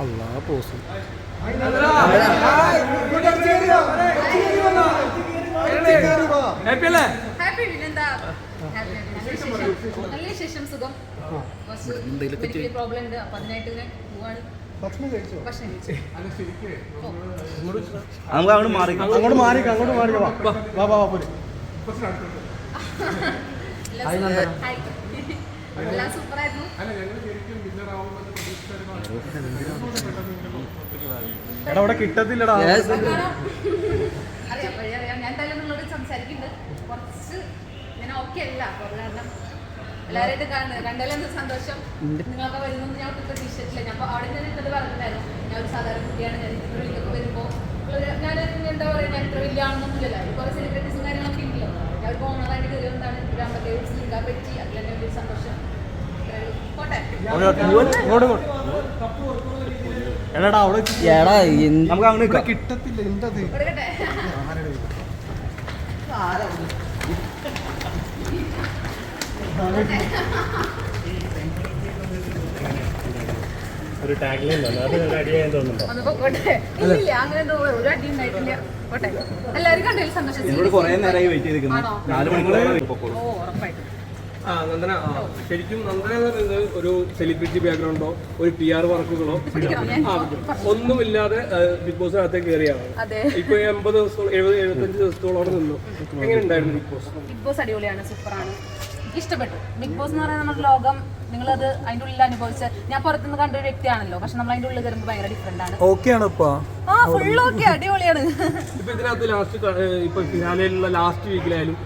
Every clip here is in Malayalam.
അല്ലാ പോസ്. നല്ല വിശേഷം. സുഖം. പ്രോബ്ലം ഉണ്ട്. അപ്പൊ അതിനായിട്ട് ഇങ്ങനെ പോവാണ്. ഭക്ഷണം കഴിച്ചു? നമുക്ക് അങ്ങോട്ട് മാറി. അങ്ങോട്ട് മാറി അങ്ങോട്ട് മാറി. വാ വാ വാ വാ പോര് എടാ അവിടെ കിട്ടത്തില്ലടാ. ഞാൻ എന്തായാലും നിങ്ങളോട് സംസാരിക്കുന്നുണ്ട് കുറച്ച് ഞാൻ ഓക്കെ അല്ല കാരണം എല്ലാവരായിട്ട് കാണുന്നത്. കണ്ടാലും സന്തോഷം? നിങ്ങളൊക്കെ വരുന്നു ഞാൻ ഒട്ടും പ്രതീക്ഷിച്ചിട്ടില്ല. ഞാൻ അവിടെ ഞാൻ ഇന്നത് പറഞ്ഞിട്ടുണ്ടായിരുന്നു. ഞാൻ ഒരു സാധാരണ കുട്ടിയാണ്. ഞാൻ ഇത്ര വരുമ്പോൾ ഞാൻ എന്താ പറയുക ഞാൻ ഇത്ര വലിയ ആണെന്നൊന്നുമില്ല കുറെ സെലിബ്രിറ്റീസും കാര്യങ്ങളൊക്കെ ഉണ്ടല്ലോ. ഞാൻ ഒരു ഓണറായിട്ട് ഒരു ടാഗ്ലേ നിൽക്കാൻ പറ്റി അതിൽ തന്നെ വലിയ സന്തോഷം. കിട്ടത്തില്ല എന്തത്? ഒരു ടാഗ് ലൈൻ അങ്ങനെ ഒരു അടി ഉണ്ടായിട്ടില്ല. പോട്ടെ. എല്ലാവരും കണ്ടതിൽ സന്തോഷം ആണോ? ഓ ഉറപ്പായിട്ടും. ആ നന്ദന ആ, ശരിക്കും നന്ദന എന്ന് പറയുന്നത് ഒരു സെലിബ്രിറ്റി ബാക്ക്ഗ്രൗണ്ടോ ഒരു പി ആർ വർക്കുകളോ പഠിക്കണം ഞാൻ ആ ഒന്നുമില്ലാതെ ആ, ബിഗ് ബോസിനകത്തേക്ക് കയറിയാണ്. അതെ. ഇപ്പൊ ഈ എൺപത് ദിവസത്തോളം എഴുപത് എഴുപത്തഞ്ച് ദിവസത്തോളം അവിടെ നിന്നു. എങ്ങനെ ഉണ്ടായിരുന്നു ബിഗ് ബോസ് ബിഗ് ബോസ് അടിപൊളിയാണ് സൂപ്പറാണ്. ഇഷ്ടപ്പെട്ടു. ബിഗ് ബോസ് എന്ന് പറയുന്നത് നമ്മുടെ ലോകം നിങ്ങളത് അതിന്റെ ഉള്ളിൽ അനുഭവിച്ച ഞാൻ പുറത്തുനിന്ന് കണ്ട ഒരു വ്യക്തിയാണല്ലോ പക്ഷെ നമ്മൾ അതിന്റെ ഉള്ളിൽ കയറുമ്പോൾ ഭയങ്കര ഡിഫറെന്റ് ആണ്. ഓക്കെ ആണ് ഇപ്പൊ. ആ ഫുൾ ഓക്കെ അടിപൊളിയാണ്. ഇപ്പൊ ഇതിനകത്ത് ലാസ്റ്റ് ഇപ്പൊ ഫിനാലയിലുള്ള ലാസ്റ്റ് വീക്കിലായാലും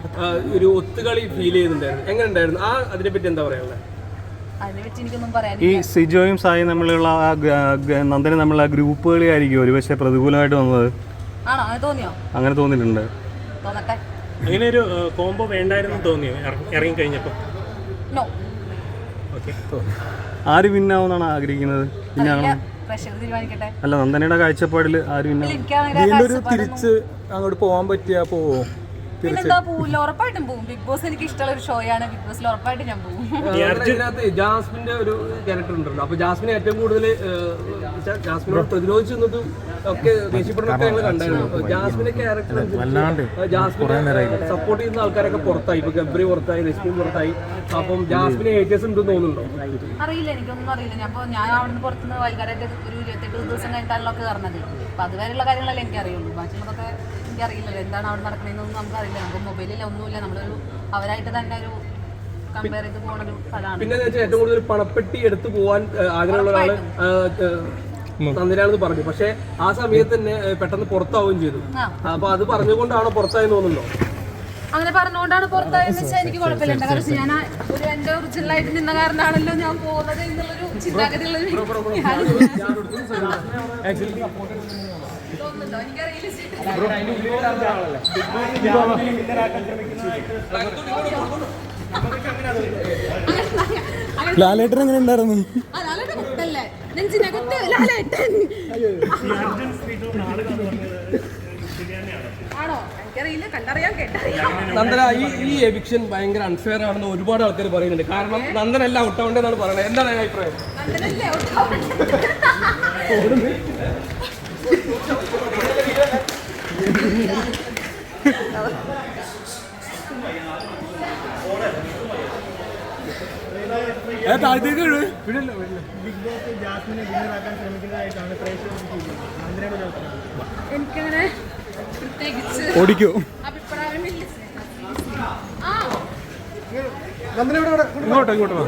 ഒരു ഒത്തുകളി ഫീൽ ചെയ്യുന്നുണ്ടായിരുന്നു എങ്ങനെ ഉണ്ടായിരുന്നു ആ അതിനെ പറ്റി എന്താ പറയാനുള്ളത്? ഈ സിജോയും സായും നമ്മളുള്ള ആ നന്ദന നമ്മൾ നന്ദനും തമ്മിലുള്ള ഗ്രൂപ്പ് കളിയായിരിക്കും ഒരു പക്ഷേ പ്രതികൂലമായിട്ട് വന്നത്? അങ്ങനെ തോന്നിയോ? അങ്ങനെ തോന്നിയിട്ടുണ്ട്. തോന്നട്ടെ. അങ്ങനെ ഒരു കോംബോ വേണ്ടായിരുന്നു തോന്നിയോ? ഇറ- ഇറങ്ങി കഴിഞ്ഞപ്പോൾ നോ ആര് വിന്നാവുന്നാണ് ആഗ്രഹിക്കുന്നത്? പിന്നെ അല്ല നന്ദനയുടെ കാഴ്ചപ്പാടിൽ ആര് വിന്നാവും തിരിച്ച് അങ്ങോട്ട് പോകാൻ പറ്റിയാ പോവോ. പിന്നെന്താ പോവില്ല ഉറപ്പായിട്ടും പോകും ബിഗ് ബോസ് എനിക്ക് ഇഷ്ടമുള്ള ഒരു ഷോയാണ്. ബിഗ് ബോസിൽ ഉറപ്പായിട്ട് ഞാൻ പോകും ഇതിനകത്ത് ജാസ്മിന്റെ ഒരു ക്യാരക്ടർ ഉണ്ടല്ലോ. അപ്പൊ ജാസ്മിനെ ഏറ്റവും കൂടുതൽ ജാസ്മിനോട് പ്രതിരോധിച്ചു നിന്നതും ഒക്കെ ദേഷ്യപ്പെടുന്നൊക്കെ ഞങ്ങൾ കണ്ടായിരുന്നു. ജാസ്മിന്റെ ക്യാരക്ടർ ജാസ്മിനെ സപ്പോർട്ട് ചെയ്യുന്ന ആൾക്കാരൊക്കെ പുറത്തായി. ഇപ്പൊ ഗബ്രി പുറത്തായി രശ്മി പുറത്തായി. അപ്പം ജാസ്മിനെ ഏറ്റേഴ്സ് ഉണ്ടെന്ന് തോന്നുന്നുണ്ടോ? അറിയില്ല എനിക്കൊന്നും അറിയില്ല. ഞാൻ അപ്പോൾ ഞാൻ അവിടെ നിന്ന് പുറത്തുനിന്ന് വൈകാരായിട്ട് ഒരു ഇരുപത്തെട്ട് ദിവസം കഴിഞ്ഞിട്ടാണല്ലോ ഒക്കെ കയറുന്നത് അപ്പൊ അതുവരെയുള്ള കാര്യങ്ങളല്ലേ എനിക്ക് അറിയുള്ളൂ ബാക്കിയുള്ളതൊക്കെ എനിക്ക് അറിയില്ലല്ലോ എന്താണ് അവിടെ നടക്കുന്നതെന്നൊന്നും നമുക്ക് അറിയില്ല നമുക്ക് മൊബൈലില്ല ഒന്നുമില്ല. നമ്മളൊരു അവരായിട്ട് തന്നെ ഒരു കമ്പയർ ചെയ്ത് പോണ ഒരു സ്ഥലമാണ്. പിന്നെ ഏറ്റവും കൂടുതൽ പണപ്പെട്ടി എടുത്തു പോകാൻ ആഗ്രഹമുള്ള ഒരാൾ നന്ദിനാണെന്ന് പറഞ്ഞു. പക്ഷെ ആ സമയത്ത് തന്നെ പെട്ടെന്ന് പുറത്താവുകയും ചെയ്തു. അപ്പൊ അത് പറഞ്ഞുകൊണ്ടാണോ പുറത്തായെന്ന് തോന്നുന്നുണ്ടോ? അങ്ങനെ പറഞ്ഞുകൊണ്ടാണ് പുറത്തായെന്ന് വെച്ചാൽ എനിക്ക് കുഴപ്പമില്ല. കാരണം ഞാൻ ഒരു എന്റെ ഒറിജിനലായിട്ട് നിന്ന കാരണമാണല്ലോ ഞാൻ പോകുന്നത് എന്നുള്ളൊരു ചിന്താഗതിയുള്ള ലാലേട്ടൻ എങ്ങനെ ഉണ്ടായിരുന്നു? നന്ദന ഈ ഈ എവിക്ഷൻ ഭയങ്കര അൺഫെയർ ആണെന്ന് ഒരുപാട് ആൾക്കാർ പറയുന്നുണ്ട്. കാരണം നന്ദന നന്ദനല്ല ഔട്ടാവേണ്ടതെന്നാണ് പറയുന്നത്. എന്താണ് അഭിപ്രായം? എനിക്കങ്ങനെ പ്രത്യേകിച്ച് ഓടിക്കോ. അഭിപ്രായമില്ല. ആ. ഇങ്ങോട്ടോ ഇങ്ങോട്ടോ.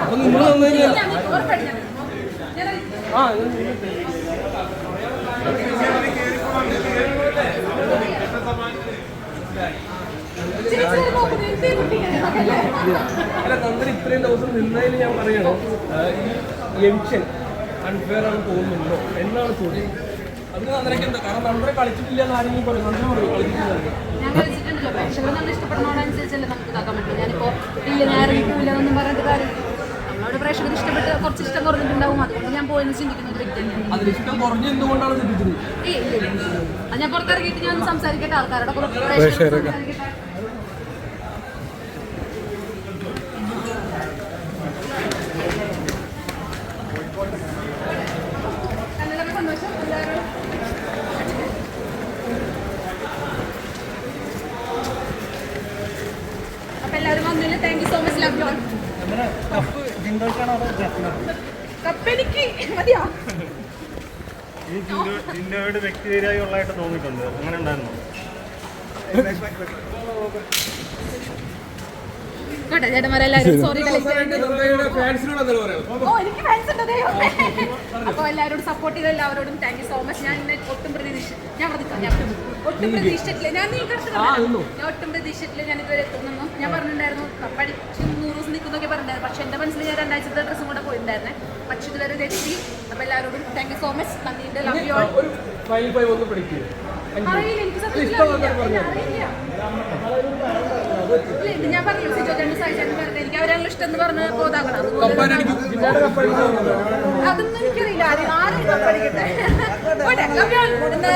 അപ്പൊ നിങ്ങൾ വന്നു കഴിഞ്ഞാൽ. ആ? അല്ല നന്ദൻ ഇത്രയും ദിവസം നിന്നതിൽ ഞാൻ പറയണോ ഈ എവിക്ഷൻ അൺഫെയർ ആണ് തോന്നുന്നുണ്ടോ? എന്നാണ് ചോദ്യം. അത് നന്ദനയ്ക്ക് എന്താ? കാരണം നന്ദനെ കളിച്ചിട്ടില്ല എന്ന് ആരെങ്കിലും പറയും നന്ദന പറയും കളിച്ചിട്ടില്ല. പ്രേക്ഷകർ നമ്മൾ നമുക്ക് ഇതാക്കാൻ പറ്റും. ഞാനിപ്പോ ഇല്ല ഞാൻ പോവില്ല എന്നൊന്നും പറഞ്ഞിട്ട് കാര്യം നമ്മളോട് പ്രേക്ഷകർ ഇഷ്ടപ്പെട്ട് കുറച്ച് ഇഷ്ടം കുറഞ്ഞിട്ടുണ്ടാവും. അതുകൊണ്ട് ഞാൻ പോയെന്ന് ചിന്തിക്കുന്ന ഒരു വ്യക്തി തന്നെയാണ് അതിൽ ഇഷ്ടം കുറഞ്ഞ എന്തുകൊണ്ടാണ് ചിന്തിച്ചത്? ഏയ്. അത് ഞാൻ പുറത്തിറങ്ങിയിട്ട് ഞാൻ ഒന്ന് സംസാരിക്കട്ടെ. ആൾക്കാരോട് സംസാരിക്കട്ടെ. കണ്ടതിലൊക്കെ സന്തോഷം എല്ലാവരോടും അപ്പൊ എല്ലാവരും വന്നതിന് thank you so much love you all cup എനിക്ക് മതിയോ ഈ ജിൻഡോയോട് വ്യക്തിപരമായിട്ട് തോന്നിയിട്ടുണ്ട് അങ്ങനെ ഉണ്ടായിരുന്നു കേട്ടോ ചേട്ടന്മാരെല്ലാവരും സോറി ഫാൻസിനോട് എന്താ പറയുക ഓ എനിക്ക് ഫാൻസ് ഉണ്ട് ദൈവമേ. അപ്പൊ എല്ലാവരോടും സപ്പോർട്ട് ചെയ്ത എല്ലാവരോടും താങ്ക് യു സോ മച്ച് ഞാൻ ഇന്ന് ഒട്ടും പ്രതീക്ഷ ഞാൻ പറഞ്ഞില്ല ഞാൻ ഒട്ടും പ്രതീക്ഷിച്ചിട്ടില്ല. ഞാൻ. ഞാൻ ഒട്ടും പ്രതീക്ഷിച്ചിട്ടില്ല ഞാൻ ഇതുവരെ എത്തുന്നു ഞാൻ പറഞ്ഞിട്ടുണ്ടായിരുന്നു പഠിച്ച് നൂറ് ദിവസം നിൽക്കുന്നൊക്കെ പറഞ്ഞിട്ടുണ്ടായിരുന്നു. പക്ഷെ എന്റെ മനസ്സിൽ ഞാൻ രണ്ടാഴ്ചത്തെ ഡ്രസ്സും കൂടെ പോയിട്ടുണ്ടായിരുന്നേ. പക്ഷെ ഇതുവരെ ഇത് എത്തി. അപ്പൊ എല്ലാവരോടും താങ്ക് യു സോ മച്ച് നന്ദിയുണ്ട് ലവ് യു അറിയില്ല എനിക്ക് സത്യത്തിൽ അറിയില്ല. ഞാൻ പറഞ്ഞു സിജോ ചേട്ടൻ സായി ചേട്ടൻ പറഞ്ഞത് എനിക്ക് അവരാണല്ലോ ഇഷ്ടം എന്ന് പറഞ്ഞ് കപ്പടിക്കും അതൊന്നും എനിക്കറിയില്ല. ആരും ആരും പഠിക്കട്ടെ പോട്ടെ